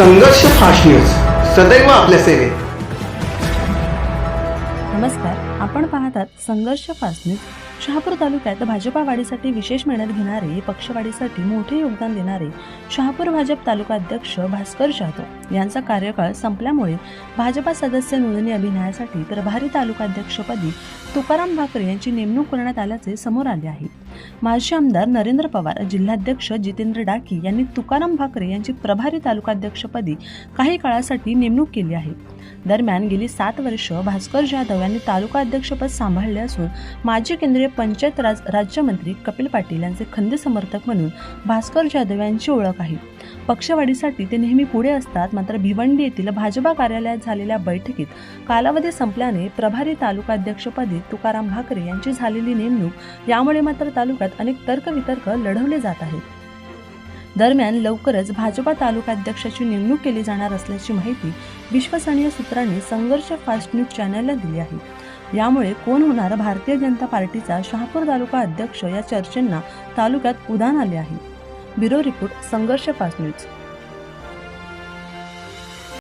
संघर्ष fast news सदैव आपल्या सेवेत. नमस्कार. आपण पाहतात संघर्ष फास्ट न्यूज शहापूर तालुक्यात भाजपा वाढीसाठी विशेष मेहनत घेणारे पक्षवाढीसाठी मोठे योगदान देणारे शहापूर भाजप तालुका अध्यक्ष भास्कर जाधव यांचा कार्यकाळ संपल्यामुळे भाजपा सदस्य नोंदणी अभिनयासाठी प्रभारी तालुकाध्यक्षपदी तुकाराम भाकरे यांची नेमणूक करण्यात आल्याचे समोर आले आहे. माजी आमदार नरेंद्र पवार जिल्हाध्यक्ष जितेंद्र डाकी यांनी तुकाराम भाकरे यांची प्रभारी तालुकाध्यक्षपदी काही काळासाठी नेमणूक केली आहे. दरम्यान गेली सात वर्ष भास्कर जाधव यांनी तालुका अध्यक्षपद सांभाळले असून माजी केंद्रीय पंचायत राज राज्यमंत्री कपिल पाटील यांचे खंदे समर्थक म्हणून भास्कर जाधव यांची ओळख आहे. पक्षवाढीसाठी ते नेहमी पुढे असतात मात्र भिवंडी येथील भाजपा कार्यालयात झालेल्या बैठकीत कालावधी संपल्याने प्रभारी तालुका अध्यक्षपदी तुकाराम भाकरे यांची झालेली नेमणूक यामुळे मात्र तालुक्यात अनेक तर्कवितर्क लढवले जात आहेत. दरम्यान लवकरच भाजपा तालुकाध्यक्षाची नेमणूक केली जाणार असल्याची माहिती विश्वसनीय सूत्रांनी संघर्ष फास्ट न्यूज चॅनलला दिली आहे. यामुळे कोण होणार भारतीय जनता पार्टीचा शहापूर तालुका अध्यक्ष या चर्चेंना तालुक्यात उधाण आले आहे. ब्युरो रिपोर्ट संघर्ष पाच न्यूज.